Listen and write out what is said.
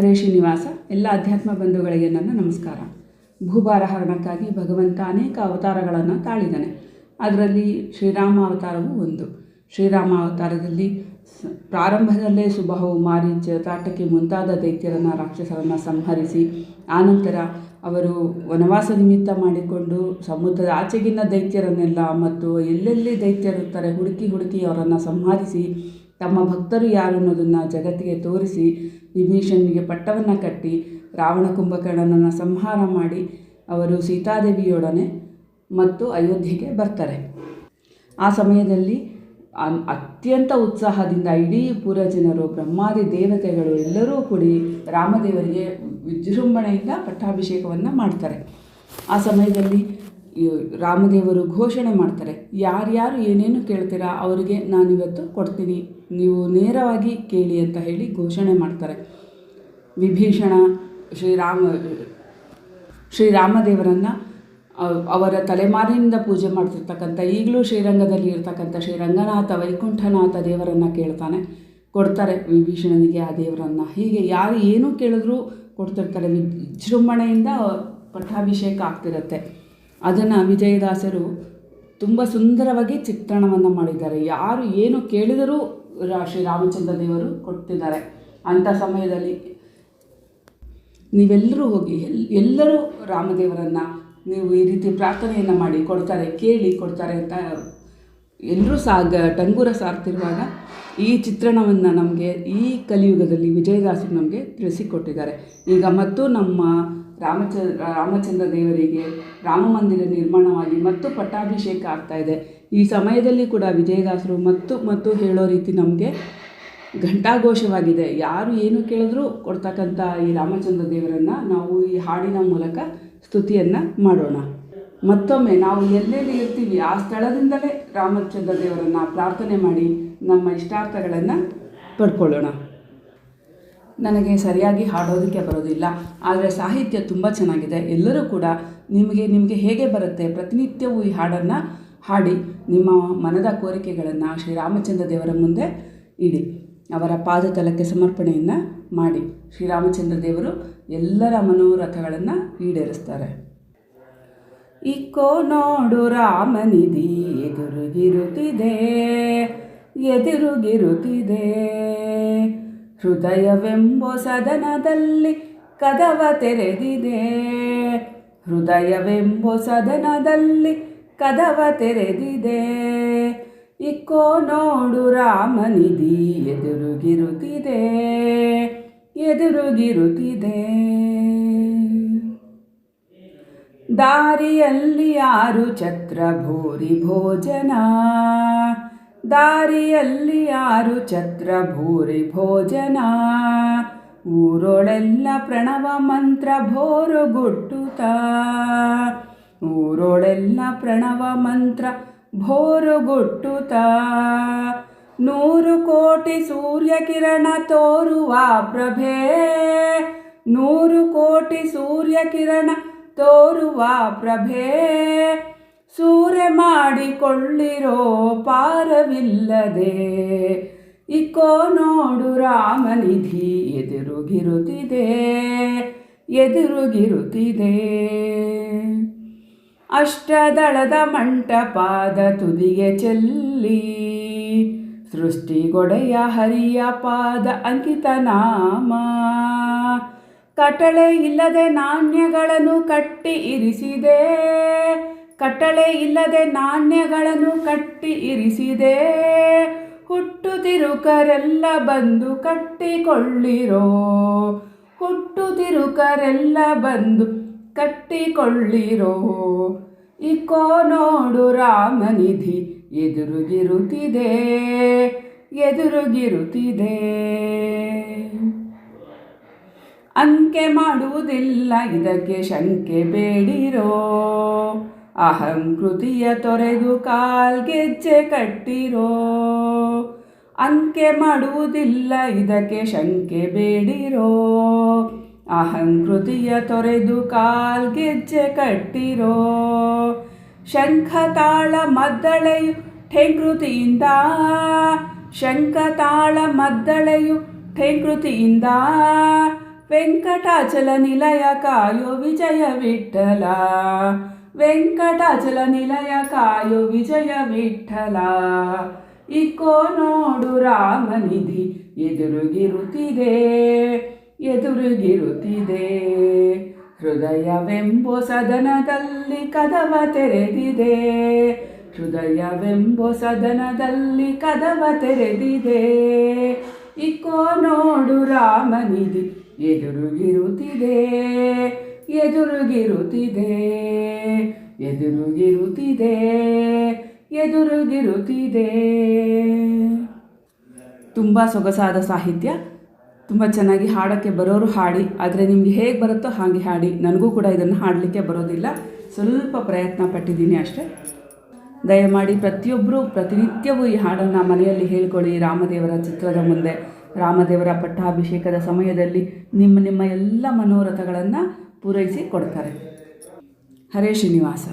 ಹರೇ ಶ್ರೀನಿವಾಸ, ಎಲ್ಲ ಅಧ್ಯಾತ್ಮ ಬಂಧುಗಳಿಗೆ ನನ್ನ ನಮಸ್ಕಾರ. ಭೂಭಾರ ಹರಣಕ್ಕಾಗಿ ಭಗವಂತ ಅನೇಕ ಅವತಾರಗಳನ್ನು ತಾಳಿದ್ದಾನೆ. ಅದರಲ್ಲಿ ಶ್ರೀರಾಮ ಅವತಾರವೂ ಒಂದು. ಶ್ರೀರಾಮ ಅವತಾರದಲ್ಲಿ ಪ್ರಾರಂಭದಲ್ಲೇ ಸುಬಾಹು ಮಾರೀಚ ತಾಟಕಿ ಮುಂತಾದ ದೈತ್ಯರನ್ನು, ರಾಕ್ಷಸರನ್ನು ಸಂಹರಿಸಿ, ಆನಂತರ ಅವರು ವನವಾಸ ನಿಮಿತ್ತ ಮಾಡಿಕೊಂಡು ಸಮುದ್ರದ ಆಚೆಗಿನ ದೈತ್ಯರನ್ನೆಲ್ಲ ಮತ್ತು ಎಲ್ಲೆಲ್ಲಿ ದೈತ್ಯರಿರ್ತಾರೆ ಹುಡುಕಿ ಹುಡುಕಿ ಅವರನ್ನು ಸಂಹರಿಸಿ, ತಮ್ಮ ಭಕ್ತರು ಯಾರು ಅನ್ನೋದನ್ನು ಜಗತ್ತಿಗೆ ತೋರಿಸಿ ವಿಭೀಷಣನಿಗೆ ಪಟ್ಟವನ್ನು ಕಟ್ಟಿ ರಾವಣ ಕುಂಭಕರ್ಣನನ್ನು ಸಂಹಾರ ಮಾಡಿ ಅವರು ಸೀತಾದೇವಿಯೊಡನೆ ಮತ್ತು ಅಯೋಧ್ಯೆಗೆ ಬರ್ತಾರೆ. ಆ ಸಮಯದಲ್ಲಿ ಅತ್ಯಂತ ಉತ್ಸಾಹದಿಂದ ಇಡೀ ಪೂರ ಜನರು, ಬ್ರಹ್ಮಾದಿ ದೇವತೆಗಳು ಎಲ್ಲರೂ ಕೂಡಿ ರಾಮದೇವರಿಗೆ ವಿಜೃಂಭಣೆಯಿಂದ ಪಟ್ಟಾಭಿಷೇಕವನ್ನು ಮಾಡ್ತಾರೆ. ಆ ಸಮಯದಲ್ಲಿ ರಾಮದೇವರು ಘೋಷಣೆ ಮಾಡ್ತಾರೆ, ಯಾರ್ಯಾರು ಏನೇನು ಕೇಳ್ತೀರಾ ಅವರಿಗೆ ನಾನಿವತ್ತು ಕೊಡ್ತೀನಿ. ನೀವು ನೇರವಾಗಿ ಕೇಳಿ ಅಂತ ಹೇಳಿ ಘೋಷಣೆ ಮಾಡ್ತಾರೆ. ವಿಭೀಷಣ ಶ್ರೀರಾಮ, ಶ್ರೀರಾಮದೇವರನ್ನು ಅವ್- ಅವರ ತಲೆಮಾರಿನಿಂದ ಪೂಜೆ ಮಾಡ್ತಿರ್ತಕ್ಕಂಥ, ಈಗಲೂ ಶ್ರೀರಂಗದಲ್ಲಿ ಇರ್ತಕ್ಕಂಥ ಶ್ರೀರಂಗನಾಥ ವೈಕುಂಠನಾಥ ದೇವರನ್ನು ಕೇಳ್ತಾನೆ, ಕೊಡ್ತಾರೆ ವಿಭೀಷಣನಿಗೆ ಆ ದೇವರನ್ನು. ಹೀಗೆ ಯಾರು ಏನು ಕೇಳಿದ್ರೂ ಕೊಡ್ತಿರ್ತಾರೆ. ವಿಜೃಂಭಣೆಯಿಂದ ಪಟ್ಟಾಭಿಷೇಕ ಆಗ್ತಿರುತ್ತೆ. ಅದನ್ನು ವಿಜಯದಾಸರು ತುಂಬ ಸುಂದರವಾಗಿ ಚಿತ್ರಣವನ್ನು ಮಾಡಿದ್ದಾರೆ. ಯಾರು ಏನು ಕೇಳಿದರೂ ಶ್ರೀ ರಾಮಚಂದ್ರ ದೇವರು ಕೊಟ್ಟಿದ್ದಾರೆ. ಅಂಥ ಸಮಯದಲ್ಲಿ ನೀವೆಲ್ಲರೂ ಹೋಗಿ, ಎಲ್, ಎಲ್ಲರೂ ರಾಮದೇವರನ್ನು ನೀವು ಈ ರೀತಿ ಪ್ರಾರ್ಥನೆಯನ್ನು ಮಾಡಿ, ಕೊಡ್ತಾರೆ, ಕೇಳಿ ಕೊಡ್ತಾರೆ ಅಂತ ಎಲ್ಲರೂ ಸಾಗ, ಟಂಗೂರ ಸಾರ್ತಿರುವಾಗ ಈ ಚಿತ್ರಣವನ್ನು ನಮಗೆ ಈ ಕಲಿಯುಗದಲ್ಲಿ ವಿಜಯದಾಸರು ನಮಗೆ ತಿಳಿಸಿಕೊಟ್ಟಿದ್ದಾರೆ. ಈಗ ಮತ್ತು ನಮ್ಮ ರಾಮಚಂದ್ರ ರಾಮಚಂದ್ರ ದೇವರಿಗೆ ರಾಮ ಮಂದಿರ ನಿರ್ಮಾಣವಾಗಿ ಮತ್ತು ಪಟ್ಟಾಭಿಷೇಕ ಆಗ್ತಾ ಇದೆ. ಈ ಸಮಯದಲ್ಲಿ ಕೂಡ ವಿಜಯದಾಸರು ಮತ್ತು ಮತ್ತು ಹೇಳೋ ರೀತಿ ನಮಗೆ ಘಂಟಾಘೋಷವಾಗಿದೆ. ಯಾರು ಏನು ಕೇಳಿದ್ರೂ ಕೊಡ್ತಕ್ಕಂಥ ಈ ರಾಮಚಂದ್ರ ದೇವರನ್ನು ನಾವು ಈ ಹಾಡಿನ ಮೂಲಕ ಸ್ತುತಿಯನ್ನು ಮಾಡೋಣ. ಮತ್ತೊಮ್ಮೆ ನಾವು ಎಲ್ಲೆಲ್ಲಿ ಇರ್ತೀವಿ ಆ ಸ್ಥಳದಿಂದಲೇ ರಾಮಚಂದ್ರ ದೇವರನ್ನು ಪ್ರಾರ್ಥನೆ ಮಾಡಿ ನಮ್ಮ ಇಷ್ಟಾರ್ಥಗಳನ್ನು ಪಡ್ಕೊಳ್ಳೋಣ. ನನಗೆ ಸರಿಯಾಗಿ ಹಾಡೋದಕ್ಕೆ ಬರೋದಿಲ್ಲ. ಆದರೆ ಸಾಹಿತ್ಯ ತುಂಬ ಚೆನ್ನಾಗಿದೆ. ಎಲ್ಲರೂ ಕೂಡ ನಿಮಗೆ ನಿಮಗೆ ಹೇಗೆ ಬರುತ್ತೆ? ಪ್ರತಿನಿತ್ಯವೂ ಈ ಹಾಡನ್ನು ಹಾಡಿ, ನಿಮ್ಮ ಮನದ ಕೋರಿಕೆಗಳನ್ನು ಶ್ರೀರಾಮಚಂದ್ರ ದೇವರ ಮುಂದೆ ಇಡಿ. ಅವರ ಪಾದತಲಕ್ಕೆ ಸಮರ್ಪಣೆಯನ್ನು ಮಾಡಿ. ಶ್ರೀರಾಮಚಂದ್ರ ದೇವರು ಎಲ್ಲರ ಮನೋರಥಗಳನ್ನು ಈಡೇರಿಸ್ತಾರೆ. ಇಕ್ಕೋ ನೋಡು ರಾಮನಿಧಿ ಎದುರುಗಿರುತ್ತಿದೆ ಎದುರುಗಿರುತ್ತಿದೆ. ಹೃದಯವೆಂಬೋ ಸದನದಲ್ಲಿ ಕದವ ತೆರೆದಿದೆ. ಹೃದಯವೆಂಬೋ ಸದನದಲ್ಲಿ ಕದವ ತೆರೆದಿದೆ. ಇಕ್ಕೋ ನೋಡು ರಾಮನಿಧಿ ಎದುರುಗಿರುತ್ತಿದೆ ಎದುರುಗಿರುತ್ತಿದೆ. ದಾರಿಯಲ್ಲಿ ಯಾರು ಛತ್ರ ಭೋರಿ ಭೋಜನ? ದಾರಿಯಲ್ಲಿ ಯಾರು ಛತ್ರ ಭೂರಿ ಭೋಜನ? ಊರೊಳೆಲ್ಲ ಪ್ರಣವ ಮಂತ್ರ ಭೋರು ಗುಟ್ಟುತ. ಊರೊಳೆಲ್ಲ ಪ್ರಣವ ಮಂತ್ರ ಭೋರು ಗುಟ್ಟುತ. ನೂರು ಕೋಟಿ ಸೂರ್ಯ ಕಿರಣ ತೋರುವ ಪ್ರಭೆ. ನೂರು ಕೋಟಿ ಸೂರ್ಯ ಕಿರಣ ತೋರುವ ಪ್ರಭೆ. ಸೂರೆ ಮಾಡಿಕೊಳ್ಳಿರೋ ಪಾರವಿಲ್ಲದೆ, ಇಕೋ ನೋಡು ರಾಮನಿಧಿ ಎದುರುಗಿರುತ್ತಿದೆ ಎದುರುಗಿರುತ್ತಿದೆ. ಅಷ್ಟದಳದ ಮಂಟಪಾದ ತುದಿಗೆ ಚೆಲ್ಲಿ, ಸೃಷ್ಟಿಗೊಡೆಯ ಹರಿಯ ಪಾದ ಅಂಕಿತ ನಾಮ. ಕಟಳೆ ಇಲ್ಲದೆ ನಾಣ್ಯಗಳನ್ನು ಕಟ್ಟಿ ಇರಿಸಿದೆ ಕಟ್ಟಳೆ ಇಲ್ಲದೆ ನಾಣ್ಯಗಳನ್ನು ಕಟ್ಟಿ ಇರಿಸಿದೆ. ಹುಟ್ಟು ತಿರುಕರೆಲ್ಲ ಬಂದು ಕಟ್ಟಿಕೊಳ್ಳಿರೋ. ಹುಟ್ಟು ತಿರುಕರೆಲ್ಲ ಬಂದು ಕಟ್ಟಿಕೊಳ್ಳಿರೋ. ಇಕೋ ನೋಡು ರಾಮನಿಧಿ, ಎದುರುಗಿರುತ್ತಿದೆ ಎದುರುಗಿರುತ್ತಿದೆ. ಅಂಕೆ ಮಾಡುವುದಿಲ್ಲ, ಇದಕ್ಕೆ ಶಂಕೆ ಬೇಡಿರೋ. ಅಹಂಕೃತಿಯ ತೊರೆದು ಕಾಲ್ಗೆಜ್ಜೆ ಕಟ್ಟಿರೋ. ಅಂಕೆ ಮಾಡುವುದಿಲ್ಲ, ಇದಕ್ಕೆ ಶಂಕೆ ಬೇಡಿರೋ. ಅಹಂಕೃತಿಯ ತೊರೆದು ಕಾಲ್ಗೆಜ್ಜೆ ಕಟ್ಟಿರೋ. ಶಂಖ ತಾಳ ಮದ್ದಳೆಯು ಠೆಂಕೃತಿಯಿಂದ. ಶಂಖ ತಾಳ ಮದ್ದಳೆಯು ಠೇಂಕೃತಿಯಿಂದ. ವೆಂಕಟಾಚಲ ನಿಲಯ ಕಾಯೋ ವಿಜಯ ವಿಠಲ ವೆಂಕಟಾಚಲ ನಿಲಯ ಕಾಯೋ ವಿಜಯ ವಿಠಲ. ಇಕ್ಕೋ ನೋಡು ರಾಮನಿಧಿ, ಎದುರುಗಿರುತ್ತಿದೆ ಎದುರುಗಿರುತ್ತಿದೆ. ಹೃದಯವೆಂಬೋ ಸದನದಲ್ಲಿ ಕದವ ತೆರೆದಿದೆ, ಹೃದಯವೆಂಬೋ ಸದನದಲ್ಲಿ ಕದವ ತೆರೆದಿದೆ. ಇಕ್ಕೋ ನೋಡು ರಾಮನಿಧಿ, ಎದುರುಗಿರುತ್ತಿದೆ ಎದುರುಗಿರುತ್ತಿದೆ ಎದುರುಗಿರುತ್ತಿದೆ ಎದುರುಗಿರುತ್ತಿದೆ. ತುಂಬ ಸೊಗಸಾದ ಸಾಹಿತ್ಯ. ತುಂಬ ಚೆನ್ನಾಗಿ ಹಾಡೋಕ್ಕೆ ಬರೋರು ಹಾಡಿ, ಆದರೆ ನಿಮಗೆ ಹೇಗೆ ಬರುತ್ತೋ ಹಾಗೆ ಹಾಡಿ. ನನಗೂ ಕೂಡ ಇದನ್ನು ಹಾಡಲಿಕ್ಕೆ ಬರೋದಿಲ್ಲ. ಸ್ವಲ್ಪ ಪ್ರಯತ್ನ ಪಟ್ಟಿದ್ದೀನಿ ಅಷ್ಟೇ. ದಯಮಾಡಿ ಪ್ರತಿಯೊಬ್ಬರೂ ಪ್ರತಿನಿತ್ಯವೂ ಈ ಹಾಡನ್ನು ಮನೆಯಲ್ಲಿ ಹೇಳ್ಕೊಳ್ಳಿ. ರಾಮದೇವರ ಚಿತ್ರದ ಮುಂದೆ, ರಾಮದೇವರ ಪಟ್ಟಾಭಿಷೇಕದ ಸಮಯದಲ್ಲಿ ನಿಮ್ಮ ನಿಮ್ಮ ಎಲ್ಲ ಮನೋರಥಗಳನ್ನು ಪೂರೈಸಿ ಕೊಡ್ತಾರೆ. ಹರೇ ಶ್ರೀನಿವಾಸ.